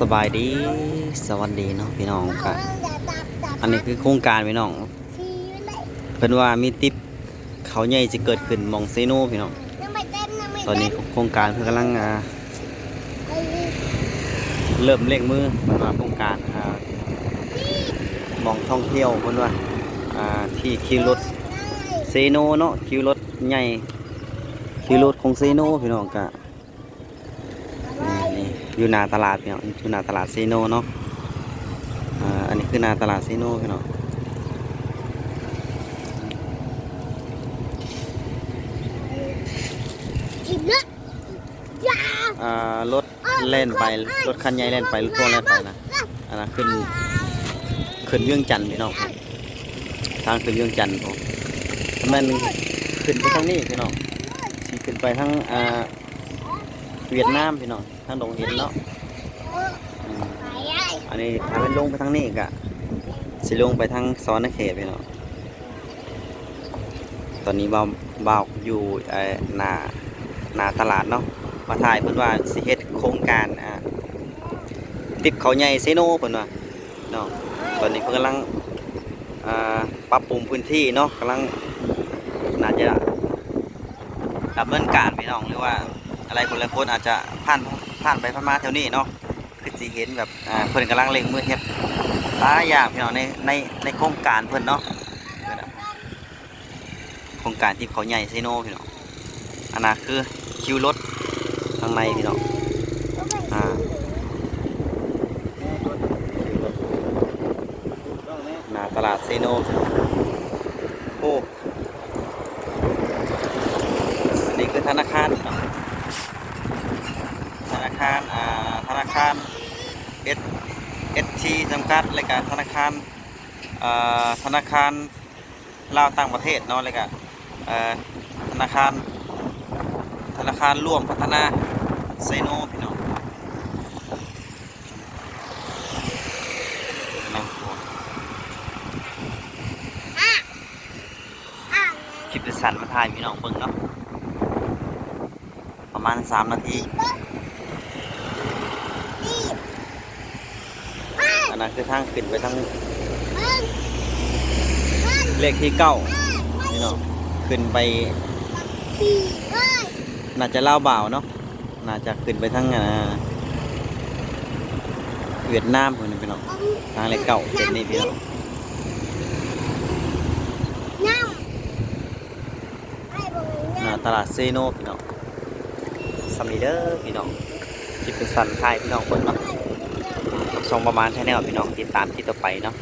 สบายดีสวัสดีเนาะพี่น้องครับอันนี้คือโครงการพี่น้องเพิ่นว่ามีติปเขาใหญ่จะเกิดขึ้นมองเซโนพี่น้องตอนนี้โครงการเพิ่นกำลังอ่าเริ่มเร่งมือเพิ่นว่าโครงการอ่ามองท่องเที่ยวเพิ่นว่าอ่าที่คิวรถเซโนเนาะคิวรถใหญ่คิวรถของเซโนพี่น้องกะนี่ อยู่หนาตลาดพี่น้องอยู่หนาตลาดซีโนเนาะอ่าอันนี้คือหนาตลาดซีโนพี่น้องรถเล่นไปรถคันใหญ่เล่นไปรถพ่วงเล่นไปนะอันนั้นขึ้นขึ้นเรื่องจันทน์พี่น้องทางขึ้นเรื่องจันทน์ผมมันขึ้นไปทางนี้พี่น้องขึ้นไปทางอ่า เวียดนามพี่น้องทางดงเห็นเนาะอืมอันนี้ถ้าเป็นลงไปทางนี้ก็สิลงไปทางซ้อนนเขตพี่น้องตอนนี้บ่าวบ่าวอยู่เอ่อหน้าหน้าตลาดเนาะมาถ่ายเพิ่นว่าสิเฮ็ดโครงการอ่าติบเขาใหญ่เซโนเพิ่นว่าเนาะตอนนี้เพิ่นกำลังอ่าปรับปรุงพื้นที่เนาะกำลังน่าจะดำเนินการพี่น้องหรือว่า อะไรคนละคนอาจจะผ่านผ่านไปผ่านมาแถวนี้เนาะคือสิเห็นแบบอ่าเพิ่อนกำลังเล็งมือเฮ็ดหลายอย่างพี่น้องในในในโครงการเพิ่อนเนาะโครงการที่เขาใหญ่ไซโนพี่น้องอันนั้นคือคิวรถข้างในพี่น้องอ่าหน้าตลาดไซโนโอ้นนี้คือธนาคาร คารอ่าธนาคารเอสเอสทีจำกัดรายการธนาคารอ่าธนาคารลาวต่างประเทศเนาะรายการเอ่อธนาคารธนาคารร่วมพัฒนาไซโนพี่น้องนะคลิปสั้นๆมาถ่ายพี่น้องเบิ่งเนาะประมาณ 3 นาที อันนั้นคือทางขึ้นไปทางเลขที่เก้านี่เนาะขึ้นไปน่าจะเล่าวบ่าวเนาะน่าจะขึ้นไปทางอ่าเวียดนามคนนี้พี่น้องทางเลขเก้าเส้นนี้พี่น้องหน้าตลาดเซโนพี่น้องซัมนีเดอร์พี่น้องจิเป็นสันไทยพี่น้องคนเนาะ ช่องประมาณแชนแนลพี่น้องติดตามที่ต่อไปเนาะ